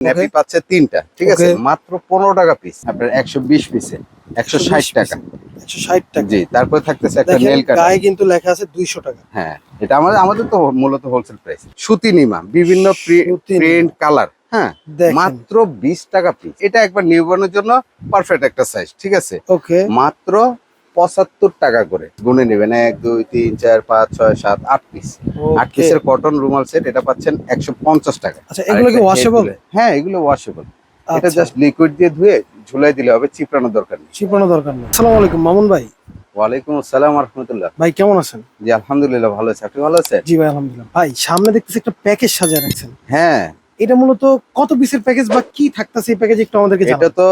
Nappy পাচ্ছে তিনটা ঠিক আছে? মাত্র পনেরো টাকা পিস আপনার একশো বিশ পিসে একশো ষাট টাকা। একশো ষাট টাকা। জি তারপরে থাকতেছে একটা নেল কাটার গায়ে কিন্তু লেখা আছে দুইশো টাকা। হ্যাঁ এটা আমাদের আমাদের তো মূলত হোলসেল প্রাইস সুতি নিমা বিভিন্ন প্রিন্ট কালার হ্যাঁ? মাত্র বিশ টাকা পিস এটা একবার নিউবর্নের জন্য পারফেক্ট একটা সাইজ ঠিক আছে? ওকে মাত্র পঁচাত্তর টাকা করে। গুনে নেবেন এক দুই তিন চার পাঁচ ছয় সাত আট পিস আট পিসের কটন রুমাল সেট এটা পাচ্ছেন একশো পঞ্চাশ টাকা। আচ্ছা এগুলো কি ওয়াশেবল হ্যাঁ এগুলো ওয়াশেবল এটা আচ্ছা। জাস্ট লিকুইড দিয়ে ধুয়ে ঝুলাই দিলে হবে চিপড়ানোর দরকার নেই। চিপানো দরকার নেই। আসসালামু আলাইকুম মামুন ভাই। ওয়ালাইকুম আসসালাম রহমতুল্লাহ ভাই কেমন আছেন? জি আলহামদুলিল্লাহ ভালো আছে। আপনি ভালো আছেন? জি ভাই আলহামদুলিল্লাহ। ভাই সামনে দেখতেছি একটা প্যাকেজ সাজিয়ে রাখছেন। হ্যাঁ। এটা মূলত কত পিসের প্যাকেজ বা কি থাকতেছে এই প্যাকেজ একটু আমাদেরকে এটা তো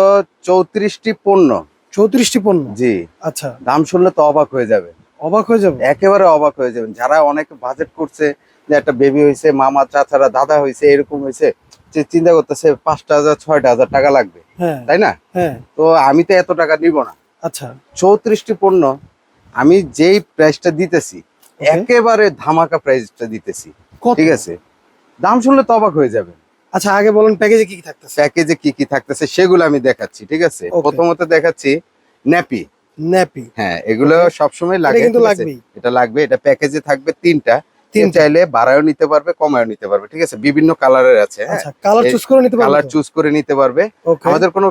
চৌত্রিশটি পণ্য। চৌত্রিশটি পণ্য? জি। আচ্ছা। দাম শুনলে তো অবাক হয়ে যাবে। অবাক হয়ে যাবে? একেবারে অবাক হয়ে যাবেন। যারা অনেক বাজেট করছে যে একটা বেবি হয়েছে মামা চাচারা দাদা হয়েছে এরকম হয়েছে যে চিন্তা করতেছে পাঁচটা হাজার ছয়টা হাজার টাকা লাগবে। হ্যাঁ। তাই না? হ্যাঁ। তো আমি তো এত টাকা নিব না। আচ্ছা। চৌত্রিশটি পণ্য আমি যেই প্রাইসটা দিতেছি একেবারে ধামাকা প্রাইসটা দিতেছি। ঠিক আছে? দাম শুনলে তো অবাক হয়ে যাবে আচ্ছা আগে বলুন প্যাকেজে কি কি থাকতেছে? প্যাকেজে কি কি থাকতেছে সেগুলো আমি দেখাচ্ছি ঠিক আছে? প্রথমত দেখাচ্ছি ন্যাপি ন্যাপি হ্যাঁ এগুলো সবসময় লাগে কিন্তু লাগবে এটা লাগবে এটা প্যাকেজে থাকবে তিনটা। তিন চাইলে বাড়ায়ও নিতে পারবে কমায়ও নিতে পারবে ঠিক আছে? বিভিন্ন কালারের আছে হ্যাঁ? আচ্ছা কালার চুজ করে নিতে কালার চুজ করে নিতে পারবে। আমাদের কোনো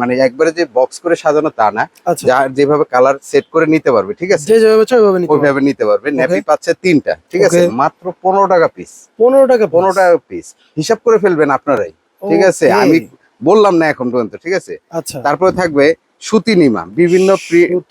মানে একবারে যে বক্স করে সাজানো তা না আচ্ছা। যার যেভাবে কালার সেট করে নিতে পারবে ঠিক আছে? যেভাবে চাই ওইভাবে নিতে ওইভাবে নিতে পারবে। ন্যাপি পাচ্ছে তিনটা ঠিক আছে? মাত্র পনেরো টাকা পিস পনেরো টাকা পনেরো টাকা পিস হিসাব করে ফেলবেন আপনারাই ঠিক আছে? আমি বললাম না এখন পর্যন্ত ঠিক আছে? আচ্ছা। তারপরে থাকবে সুতি নিমা বিভিন্ন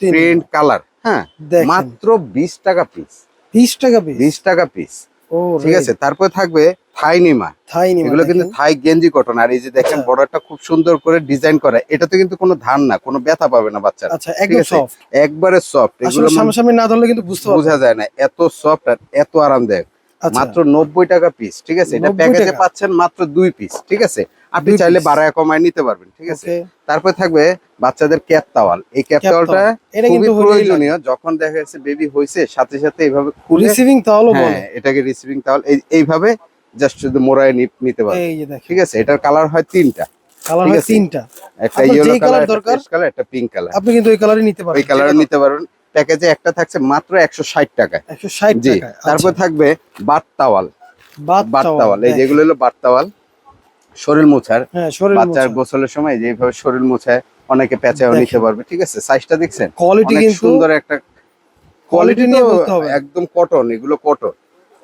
প্রিন্ট কালার হ্যাঁ? মাত্র বিশ টাকা পিস বিশ টাকা পিস বিশ টাকা পিস ও ঠিক আছে তারপরে থাকবে থাই নিমা। থাই নিমা এগুলো কিন্তু থাই গেঞ্জি কটন। আর এই যে দেখেন আচ্ছা। বর্ডারটা খুব সুন্দর করে ডিজাইন করা এটাতে কিন্তু কোনো ধান না কোনো ব্যথা পাবে না বাচ্চারা। আচ্ছা একদম সফট একবারে সফট এগুলো আসলে মানে না ধরলে কিন্তু বুঝতে বোঝা যায় না এত সফট আর এত আরামদায়ক। আচ্ছা। মাত্র নব্বই টাকা পিস ঠিক আছে? এটা 90 প্যাকেজে পাচ্ছেন মাত্র দুই পিস ঠিক আছে? আপনি চাইলে। বাড়ায় কমায় নিতে পারবেন ঠিক আছে? তারপরে থাকবে বাচ্চাদের ক্যাপ তাওয়াল এই ক্যাপ তাওয়ালটা খুবই কিন্তু প্রয়োজনীয় যখন দেখা যাচ্ছে বেবি হয়েছে সাথে সাথে এইভাবে খুলে রিসিভিং বলে হ্যাঁ এটাকে রিসিভিং তাওয়াল এই এইভাবে জাস্ট শুধু মোড়ায় নিতে পারবে। এই যে দেখেন। ঠিক আছে? এটার কালার হয় তিনটা। কালার হয় তিনটা। একটা ইয়েলো কালার দরকার, কালার একটা পিঙ্ক কালার আপনি কিন্তু ওই কালারই নিতে পারবেন। ওই কালার নিতে পারবেন। প্যাকেজে একটা থাকছে মাত্র একশো ষাট টাকা একশো ষাট জি। টাকা তারপর থাকবে বাট তাওয়াল বাট তাওয়াল এই যেগুলো হলো বাট তাওয়াল শরীর মোছার হ্যাঁ বাচ্চার গোসলের সময় যেভাবে শরীর মোছায় অনেকে পেঁচাও দেখেন। নিতে পারবে ঠিক আছে? সাইজটা দেখছেন? কোয়ালিটি কিন্তু সুন্দর একটা কোয়ালিটি নিয়ে একদম কটন এগুলো কটন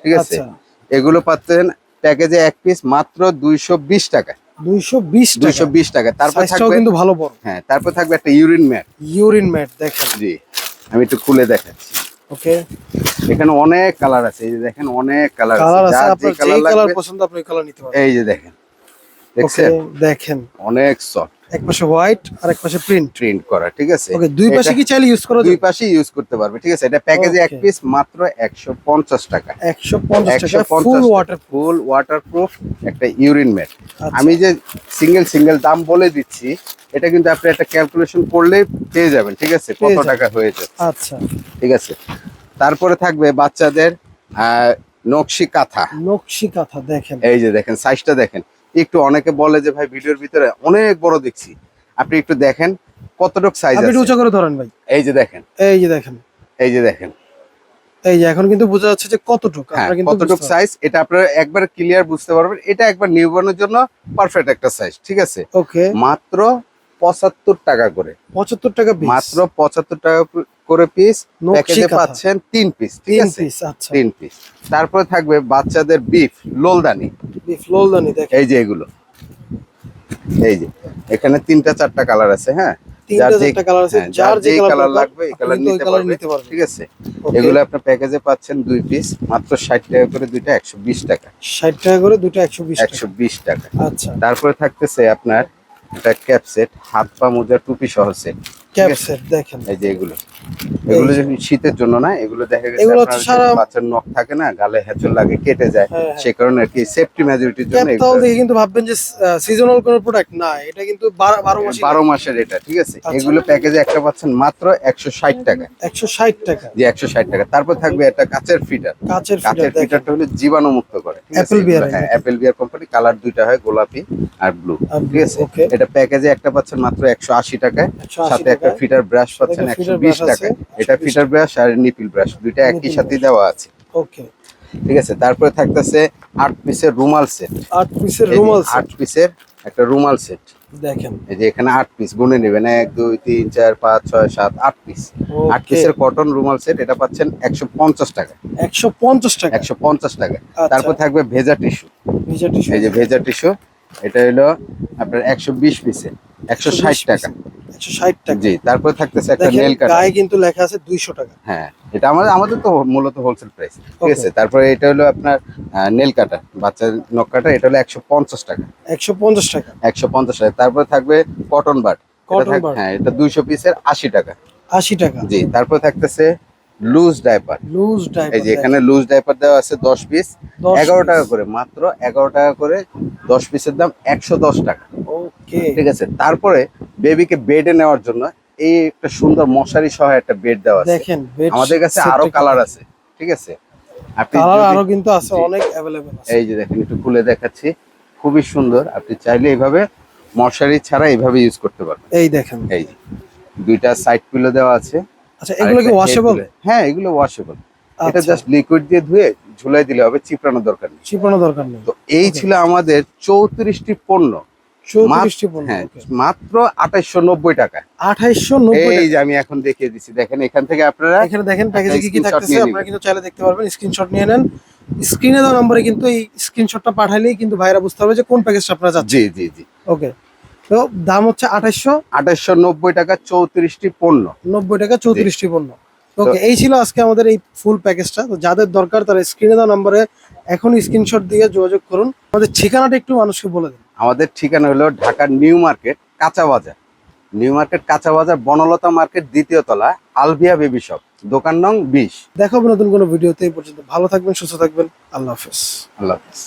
ঠিক আছে? আচ্ছা। এগুলো পাচ্ছেন প্যাকেজে এক পিস মাত্র দুইশো বিশ টাকা দুইশো বিশ দুইশো বিশ টাকা তারপর থাকবে কিন্তু ভালো বড়। হ্যাঁ তারপর থাকবে একটা ইউরিন ম্যাট ইউরিন ম্যাট দেখেন। জি আমি একটু খুলে দেখাচ্ছি। ওকে। এখানে অনেক কালার আছে এই যে দেখেন অনেক কালার কালার আছে আছে যে কালার কালার পছন্দ আপনি কালার নিতে পারবেন এই যে দেখেন। দেখছেন? দেখেন। অনেক সফট এক পাশে হোয়াইট আর এক পাশে প্রিন্ট প্রিন্ট করা ঠিক আছে? ওকে দুই পাশে কি চাইলে ইউজ করা দুই পাশে ইউজ করতে পারবে ঠিক আছে? এটা প্যাকেজে এক পিস মাত্র একশো পঞ্চাশ টাকা। একশো পঞ্চাশ একশো টাকা ফুল ওয়াটার ফুল ওয়াটারপ্রুফ একটা ইউরিন ম্যাট আচ্ছা। আমি যে সিঙ্গেল সিঙ্গেল দাম বলে দিচ্ছি এটা কিন্তু আপনি একটা ক্যালকুলেশন করলে পেয়ে যাবেন ঠিক আছে? কত। টাকা হয়েছে আচ্ছা। ঠিক আছে? তারপরে থাকবে বাচ্চাদের নকশি কাঁথা। নকশি কাঁথা দেখেন। এই যে দেখেন সাইজটা দেখেন। একটু অনেকে বলে যে ভাই ভিডিওর ভিতরে অনেক বড় দেখছি। আপনি একটু দেখেন কতটুক সাইজ আপনি আছে। উঁচু করে ধরেন ভাই। এই যে দেখেন। এই যে দেখেন। এই যে দেখেন। এই যে এখন কিন্তু বোঝা যাচ্ছে যে কতটুকু হ্যাঁ আপনারা কিন্তু কতটুক সাইজ এটা আপনারা একবার ক্লিয়ার বুঝতে পারবেন। এটা একবার নিউবর্নের জন্য পারফেক্ট একটা সাইজ ঠিক আছে? ওকে মাত্র পঁচাত্তর টাকা করে। পঁচাত্তর টাকা মাত্র পঁচাত্তর টাকা করে পিস প্যাকেজে পাচ্ছেন তিন পিস ঠিক আছে? পিস আচ্ছা। তিন পিস তারপরে থাকবে বাচ্চাদের বিফ লোলদানি। বিফ লোলদানি এই যে এগুলো। এই যে এখানে তিনটা চারটা কালার আছে হ্যাঁ? তিনটা যার যে- কালার হ্যাঁ, যার যে কালার লাগবে এই কালার নিতে পারবে ঠিক আছে? এগুলো আপনার প্যাকেজে পাচ্ছেন দুই পিস মাত্র ষাট টাকা করে দুইটা একশো বিশ টাকা। 60 টাকা করে দুটো 120 টাকা। একশো বিশ টাকা। আচ্ছা। তারপরে থাকতেছে আপনার একটা ক্যাপ সেট হাত পা মোজা টুপি সহ সেট। ক্যাপ দেখেন। এই যে এগুলো। এগুলো যে শীতের জন্য না এগুলো দেখা গেছে এগুলো সারা- বাচ্চার নখ থাকে না গালে হেঁচড় লাগে কেটে যায় হ্যাঁ, হ্যাঁ। সে কারণে আর কি সেফটি মেজরিটির জন্য এগুলো দেখে কিন্তু ভাববেন যে সিজনাল কোনো প্রোডাক্ট না এটা কিন্তু মাসের এটা ঠিক আছে? আচ্ছা। এগুলো প্যাকেজে একটা পাচ্ছেন মাত্র একশো ষাট টাকা। একশো ষাট টাকা। ষাট টাকা। তারপর থাকবে একটা কাচের ফিটার। কাচের কাচের ফিটার ফিটারটা হলো জীবাণু মুক্ত করে beer এগুলো- হ্যাঁ অ্যাপেল বিয়ার কোম্পানি কালার দুইটা হয় গোলাপি আর ব্লু ঠিক আছে? এটা প্যাকেজে একটা পাচ্ছেন মাত্র একশো আশি টাকায় সাথে একটা ফিটার ব্রাশ পাচ্ছেন একশো বিশ টাকায় এটা ফিটার ব্রাশ আর নিপিল ব্রাশ দুইটা একই সাথে দেওয়া আছে। ওকে। ঠিক আছে তারপরে থাকতেছে আট পিসের রুমাল সেট। আট পিসের রুমাল সেট। আট পিসের একটা রুমাল সেট। দেখেন। এই যে এখানে আট পিস গুনে নেবেন এক দুই তিন চার পাঁচ ছয় সাত আট পিস। আট পিসের কটন রুমাল সেট এটা পাচ্ছেন একশো পঞ্চাশ টাকা। একশো পঞ্চাশ টাকা। একশো পঞ্চাশ টাকা। আচ্ছা। তারপর থাকবে ভেজা টিস্যু। ভিজা টিস্যু। এই যে ভেজা টিস্যু এটা হলো আপনার একশো বিশ পিসে একশো ষাট টাকা। একশো ষাট টাকা। জি তারপরে থাকতেছে একটা নেল কাটার গায়ে কিন্তু লেখা আছে দুইশো টাকা। হ্যাঁ এটা আমাদের আমাদের তো মূলত হোলসেল প্রাইস ঠিক আছে তারপরে এটা হলো আপনার নেল কাটার বাচ্চার নখ কাটার এটা হলো একশো পঞ্চাশ টাকা। একশো পঞ্চাশ টাকা। একশো পঞ্চাশ টাকা তারপরে থাকবে কটন বাট কটন। হ্যাঁ এটা দুইশো পিসের আশি টাকা। আশি টাকা। জি তারপর থাকতেছে লুজ ডাইপার লুজ এই ডাইপার যে এখানে লুজ ডাইপার দেওয়া আছে দশ পিস এগারো টাকা করে মাত্র এগারো টাকা করে দশ পিসের দাম একশো দশ টাকা। ওকে ঠিক আছে? তারপরে বেবিকে বেডে নেওয়ার জন্য এই একটা সুন্দর মশারি সহ একটা বেড দেওয়া আছে। দেখেন আমাদের কাছে আরও কালার আছে। ঠিক আছে? আপনি কালার আরও কিন্তু আছে অনেক অ্যাভেলেবেল আছে। এই যে দেখেন একটু খুলে দেখাচ্ছি। খুবই সুন্দর। আপনি চাইলে এইভাবে মশারি ছাড়া এইভাবে ইউজ করতে পারবেন। এই দেখেন। এই যে দুইটা সাইড পিলো দেওয়া আছে। আচ্ছা এগুলো কি ওয়াশেবল হ্যাঁ এগুলো ওয়াশেবল এটা আচ্ছা। জাস্ট লিকুইড দিয়ে ধুয়ে ঝুলাই দিলে হবে চিপড়ানোর দরকার নেই। চিপানো দরকার নেই। তো এই ছিল আমাদের চৌত্রিশটি পণ্য। হ্যাঁ মাত্র আঠাইশো নব্বই টাকা। এই যে আমি এখন দেখিয়ে দিচ্ছি দেখেন এখান থেকে আপনারা এখানে দেখেন প্যাকেজে কি কি থাকতেছে আপনারা কিন্তু চাইলে দেখতে পারবেন স্ক্রিনশট নিয়ে নেন। স্ক্রিনে দেওয়া নম্বরে কিন্তু এই স্ক্রিনশটটা পাঠালেই কিন্তু ভাইরা বুঝতে পারবে যে কোন প্যাকেজটা আপনারা যাচ্ছে জি জি জি। ওকে তো দাম হচ্ছে আঠাইশশো আঠাইশো নব্বই টাকা চৌত্রিশটি পণ্য। নব্বই টাকা চৌত্রিশটি পণ্য। ওকে এই ছিল আজকে আমাদের এই ফুল প্যাকেজটা তো যাদের দরকার তারা স্ক্রিনে দেওয়া নম্বরে এখন স্ক্রিনশট দিয়ে যোগাযোগ করুন। আমাদের ঠিকানাটা একটু মানুষকে বলে দিন। আমাদের ঠিকানা হলো ঢাকার নিউ মার্কেট কাঁচা বাজার নিউ মার্কেট কাঁচা বাজার বনলতা মার্কেট দ্বিতীয় তলা আলভিয়া বেবি শপ দোকান নং বিশ। দেখাবো নতুন কোনো ভিডিওতে এই পর্যন্ত ভালো থাকবেন সুস্থ থাকবেন। আল্লাহ হাফেজ। আল্লাহ হাফিজ।